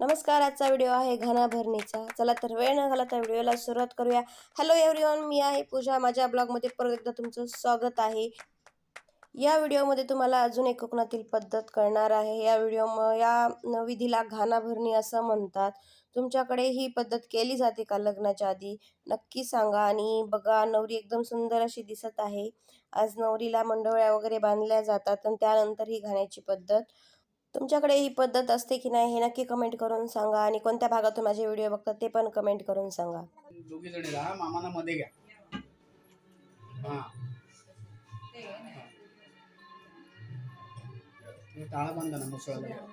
नमस्कार आजचा व्हिडिओ आहे घना भरणीचा चला तर वेळ न घालता व्हिडिओला सुरुवात करूया. हॅलो एव्हरीवन मी आहे पूजा. माझ्या ब्लॉगमध्ये परत एकदा तुमचं स्वागत आहे. या व्हिडिओमध्ये तुम्हाला अजून एक कोकणातील पद्धत कळणार आहे. या व्हिडिओ या विधीला घाना भरणी असं म्हणतात. तुमच्याकडे ही पद्धत केली जाते का लग्नाच्या आधी? नक्की सांगा आणि बघा नवरी एकदम सुंदर अशी दिसत आहे. आज नवरीला मंडोळ्या वगैरे बांधल्या जातात आणि त्यानंतर ही घाण्याची पद्धत तुमच्याकडे ही पद्धत असते की नाही हे नक्की कमेंट करून सांगा आणि कोणत्या भागातून माझे व्हिडिओ बघतात ते पण कमेंट करून सांगा. दोघी जणी राहा मामाना मध्ये घ्या. हा. हे टाळा बांधा ना मुसळाला तो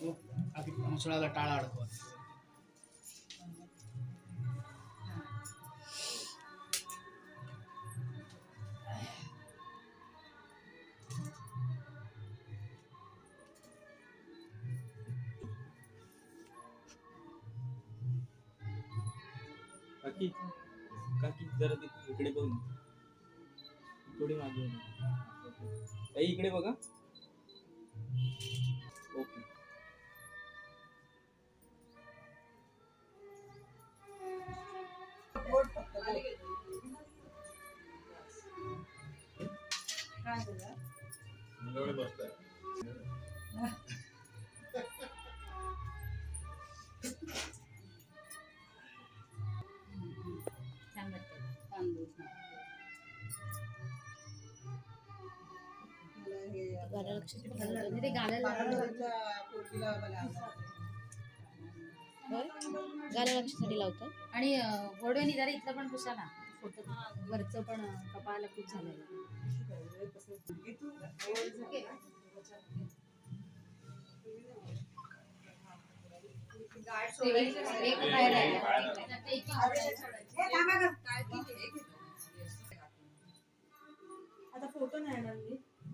हो, आधी मुसळाला टाळा अडकवा. काकी काकी जरा ते इकडे बघ. थोडी मागे. ताई इकडे बघा ओके गाण्या लक्षासाठी लावतात आणि गोडवे जरा इथलं पण पुसा ना. फोटो वरचं पण कपाळाला खूप झालेलं एक बाहेर राहिलं. ते एक आता फोटो नाही येणार मी.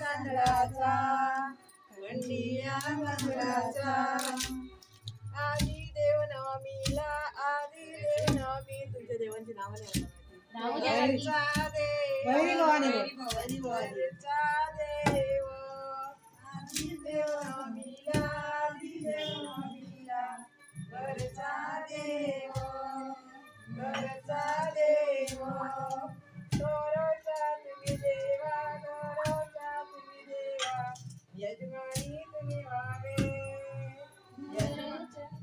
तांदळाचा कंडिया तांदळाचा आदी देव नवमीला आदी देव. नवमी तुमच्या देवांची नावं नाही मला देव वैरी भवानी. वैरी भवानी. वरचा देव आदी देवा यजमानी तुम्ही व्हावे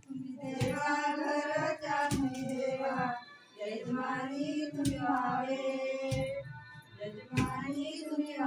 तुम्ही देवा घराच्या तुम्ही देवा यजमानी तुम्ही व्हावे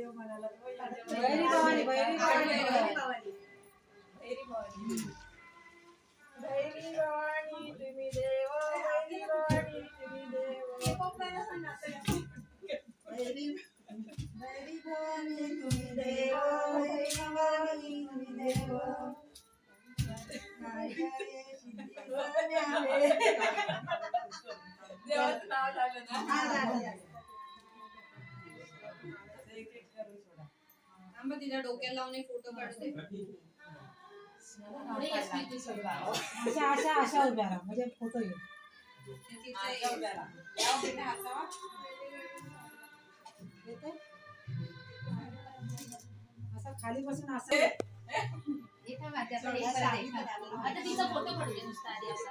देव म्हणाला वैरी भवानी, वैरी भवानी, वैरी भवानी. भैरी भवानी तुम्ही देव भैरी भवानी तुम्ही देव भैरी भैरी भवानी तुम्ही देव भैरी भवानी तुम्ही देव काय करे सिद्धी न्यावे. थांबा तिला डोक्याला लावून एक फोटो काढते. अशा अशा अशा उभ्या राहा. म्हणजे फोटो येईल उभ्या राहा. असं खाली बसून असं हे हे. आता तिचा फोटो पडले नुसता आधी असा.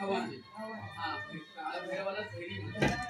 भवानी. हा, हे काळं भैरवाला भेडी म्हणतात.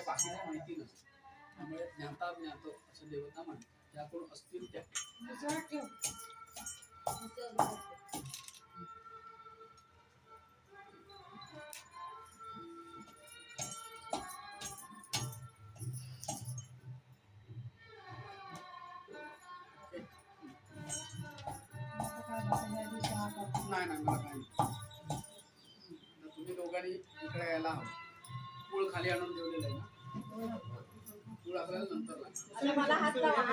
माहिती माहिती नसतं. त्यामुळे ज्ञाता ज्ञात असं देवता म्हणतात कोण असतील त्या आता तुम्ही दोघांनी इकडे यायला हवं. पूळ खाली आणून ठेवलेलं आहे ना? पूळ आपल्याला नंतर लागेल.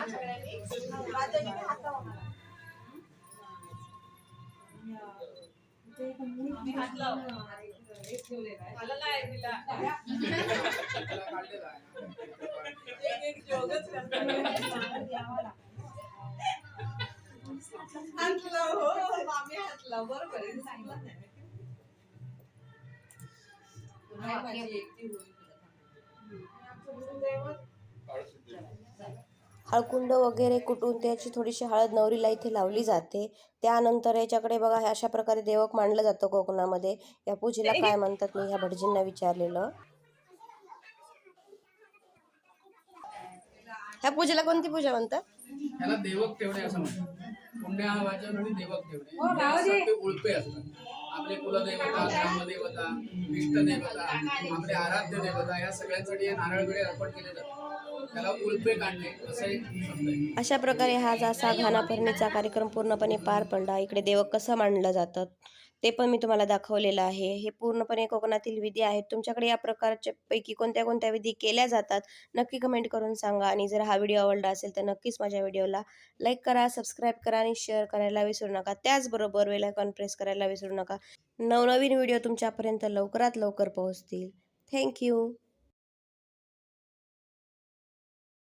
हळकुंड वगैरे कुटून त्याची थोडीशी हळद नवरीला इथे लावली जाते. त्यानंतर याच्याकडे बघा हे अशा प्रकारे देवक मांडलं जातं कोकणामध्ये. या पूजेला काय म्हणतात मी ह्या भटजींना विचारलेलं. ह्या पूजेला कोणती पूजा म्हणतात? त्याला देवक असं म्हणतात. पुण्यावाचन आणि देवक ठेवणे हो, उळपे असतात. आपले कुलदेवता ग्रामदेवता इष्टदेवता आपले आराध्य देवता या सगळ्यांसाठी हे नारळ बिळे अर्पण केले जातात. त्याला उळपे काढणे असं एक शब्द आहे. अशा प्रकारे हा जसा घानाभरणीचा कार्यक्रम पूर्णपणे पार पडला. इकडे देवक कसं मांडलं जातं? ते पण मी तुम्हाला दाखवलेलं आहे. हे पूर्णपणे कोकणातील विधी आहेत. तुमच्याकडे या प्रकारच्या पैकी कोणत्या कोणत्या विधी केल्या जातात? नक्की कमेंट करून सांगा आणि जर हा व्हिडिओ आवडला असेल तर नक्कीच माझ्या व्हिडिओला लाईक करा सबस्क्राईब करा आणि शेअर करायला विसरू नका. त्याचबरोबर वेलायकॉन प्रेस करायला विसरू नका. नवनवीन व्हिडिओ तुमच्यापर्यंत लवकरात लवकर पोहोचतील. थँक्यू